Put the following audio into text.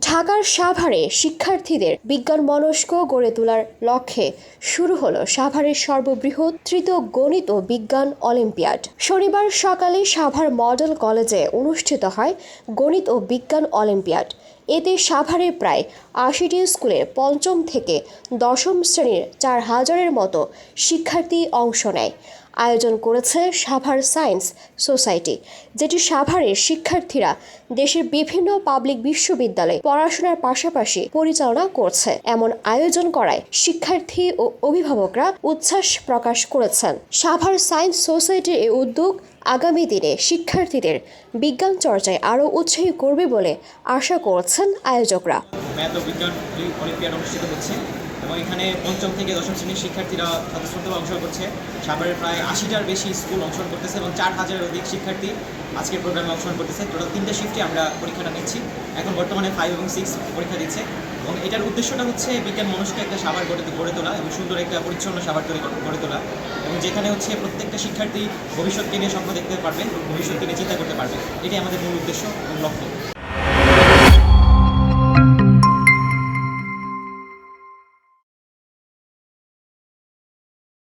ঢাকার সাভারে শিক্ষার্থীদের বিজ্ঞান মনস্ক গড়ে তোলার লক্ষ্যে শুরু হলো সাভারের সর্ববৃহৎ তৃতীয় গণিত ও বিজ্ঞান অলিম্পিয়াড। শনিবার সকালে সাভার মডেল কলেজে অনুষ্ঠিত হয় গণিত ও বিজ্ঞান অলিম্পিয়াড। এতে সাভারে প্রায় আশিটি স্কুলের পঞ্চম থেকে দশম শ্রেণির চার হাজারের মতো শিক্ষার্থী অংশ নেয়। আয়োজন করেছে সাভার সায়েন্স সোসাইটি, যেটি সাভারের শিক্ষার্থীরা দেশের বিভিন্ন পাবলিক বিশ্ববিদ্যালয়ে পড়াশোনার পাশাপাশি পরিচালনা করছে। এমন আয়োজন করায় শিক্ষার্থী ও অভিভাবকরা উচ্ছ্বাস প্রকাশ করেছেন। সাভার সায়েন্স সোসাইটির এই উদ্যোগ আগামী দিনে শিক্ষার্থীদের বিজ্ঞান চর্চায় আরও উৎসাহী করবে বলে আশা করছেন আয়োজকরা। ম্যাথ ও বিজ্ঞান অলিম্পিয়াড অনুষ্ঠিত হচ্ছে। এবং এখানে পঞ্চম থেকে দশম শ্রেণির শিক্ষার্থীরা স্বতঃস্ফূর্তভাবে অংশগ্রহণ করছে। সাভারের প্রায় আশিটার বেশি স্কুল অংশগ্রহণ করতেছে এবং চার হাজারের অধিক শিক্ষার্থী আজকের প্রোগ্রামে অংশগ্রহণ করতেছে। টোটাল তিনটে শিফটে আমরা পরীক্ষাটা নিচ্ছি। এখন বর্তমানে ফাইভ এবং সিক্স পরীক্ষা দিচ্ছে। এবং এটার উদ্দেশ্যটা হচ্ছে বিজ্ঞান মনস্ক একটা সাভার গড়ে গড়ে তোলা এবং সুন্দর একটা পরিচ্ছন্ন সাভার তৈরি গড়ে তোলা। এবং যেখানে হচ্ছে প্রত্যেকটা শিক্ষার্থী ভবিষ্যৎকে নিয়ে স্বপ্ন দেখতে পারবে ভবিষ্যৎকে নিয়ে চিন্তা করতে পারবে। এটাই আমাদের মূল উদ্দেশ্য এবং লক্ষ্য।